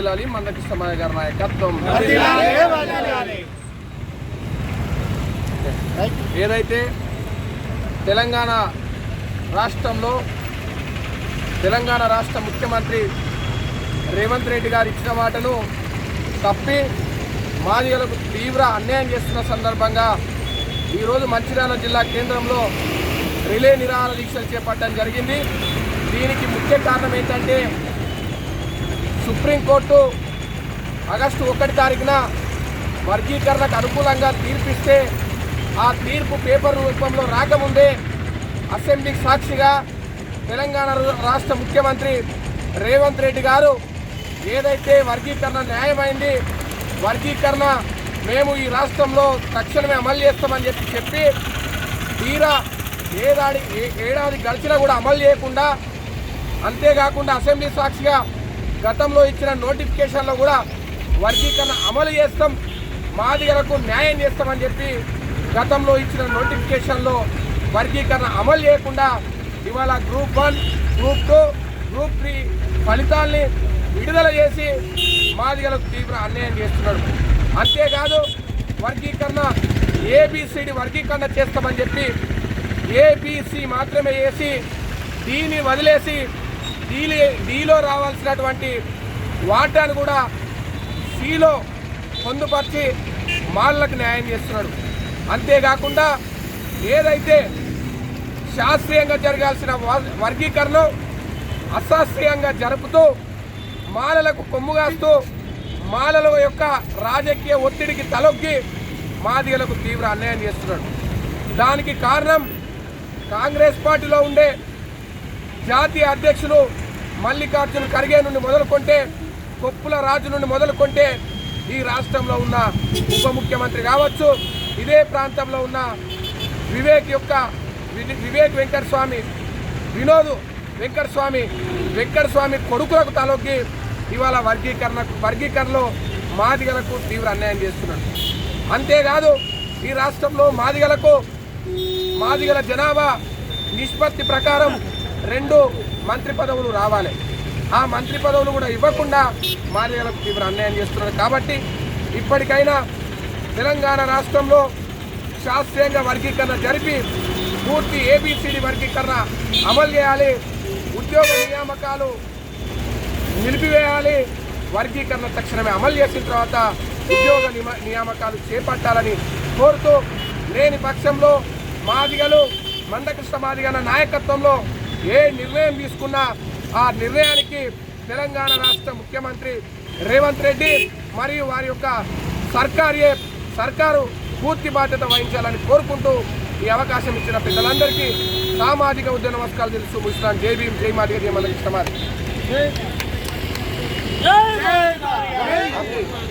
వర్దిలాలి మందకి మాయ గారి నాయకత్వం. ఏదైతే తెలంగాణ రాష్ట్రంలో తెలంగాణ రాష్ట్ర ముఖ్యమంత్రి రేవంత్ రెడ్డి గారు ఇచ్చిన మాటను తప్పి మాదిగలకు తీవ్ర అన్యాయం చేస్తున్న సందర్భంగా ఈరోజు మంచిర్యాల జిల్లా కేంద్రంలో రిలే నిరాహార దీక్షలు చేపట్టడం జరిగింది. దీనికి ముఖ్య కారణం ఏంటంటే సుప్రీంకోర్టు ఆగస్టు ఒకటి తారీఖున వర్గీకరణకు అనుకూలంగా తీర్పిస్తే ఆ తీర్పు పేపర్ రూపంలో రాకముందే అసెంబ్లీకి సాక్షిగా తెలంగాణ రాష్ట్ర ముఖ్యమంత్రి రేవంత్ రెడ్డి గారు ఏదైతే వర్గీకరణ న్యాయమైంది వర్గీకరణ మేము ఈ రాష్ట్రంలో తక్షణమే అమలు చేస్తామని చెప్పి చెప్పి తీరా ఏడాది ఏ- ఏడాది గడిచినా కూడా అమలు చేయకుండా అంతేకాకుండా అసెంబ్లీ సాక్షిగా గతంలో ఇచ్చిన నోటిఫికేషన్లో కూడా వర్గీకరణ అమలు చేస్తాం మాదిగలకు న్యాయం చేస్తామని చెప్పి గతంలో ఇచ్చిన నోటిఫికేషన్లో వర్గీకరణ అమలు చేయకుండా ఇవాళ group one group two group three ఫలితాల్ని విడుదల చేసి మాదిగలకు తీవ్ర అన్యాయం చేస్తున్నాడు. అంతేకాదు వర్గీకరణ ఏబిసిడి వర్గీకరణ చేస్తామని చెప్పి ఏబిసి మాత్రమే వేసి దీన్ని వదిలేసి డీలి డీలో రావాల్సినటువంటి వాటాను కూడా సిలో పొందుపరిచి మాళ్ళకు న్యాయం చేస్తున్నాడు. అంతేకాకుండా ఏదైతే శాస్త్రీయంగా జరగాల్సిన వర్గీకరణ అశాస్త్రీయంగా జరుపుతూ మాలలకు కొమ్ముగాస్తూ మాలల యొక్క రాజకీయ ఒత్తిడికి తలొగ్గి మాదిగలకు తీవ్ర అన్యాయం చేస్తున్నాడు. దానికి కారణం కాంగ్రెస్ పార్టీలో ఉండే జాతీయ అధ్యక్షులు మల్లికార్జున ఖర్గే నుండి మొదలుకొంటే కొప్పుల రాజు నుండి మొదలుకొంటే ఈ రాష్ట్రంలో ఉన్న ఉప ముఖ్యమంత్రి కావచ్చు. ఇదే ప్రాంతంలో ఉన్న వివేక్ యొక్క వివేక్ వెంకటస్వామి వినోద్ వెంకటస్వామి వెంకటస్వామి కొడుకులకు తలొక్కి ఇవాళ వర్గీకరణ వర్గీకరణలో మాదిగలకు తీవ్ర అన్యాయం చేస్తున్నాడు అంతేకాదు ఈ రాష్ట్రంలో మాదిగలకు మాదిగల జనాభా నిష్పత్తి ప్రకారం రెండు మంత్రి పదవులు రావాలి. ఆ మంత్రి పదవులు కూడా ఇవ్వకుండా మాదిగలకు తీవ్ర అన్యాయం చేస్తున్నారు. కాబట్టి ఇప్పటికైనా తెలంగాణ రాష్ట్రంలో శాస్త్రీయంగా వర్గీకరణ జరిపి పూర్తి ఏబిసిడి వర్గీకరణ అమలు చేయాలి. ఉద్యోగ నియామకాలు నిలిపివేయాలి. వర్గీకరణ తక్షణమే అమలు చేసిన తర్వాత ఉద్యోగ నిమ- నియామకాలు చేపట్టాలని కోరుతూ లేని పక్షంలో మాదిగలు మందకృష్ణ మాదిగల నాయకత్వంలో ఏ నిర్ణయం తీసుకున్నా ఆ నిర్ణయానికి తెలంగాణ రాష్ట్ర ముఖ్యమంత్రి రేవంత్ రెడ్డి మరియు వారి యొక్క సర్కారియే సర్కారు పూర్తి బాధ్యత వహించాలని కోరుకుంటూ ఈ అవకాశం ఇచ్చిన పెద్దలందరికీ సామాజిక ఉద్యమ నమస్కారాలు తెలుసు ముగిస్తున్నాను జై భీమ్ జై మాదిగ జై జై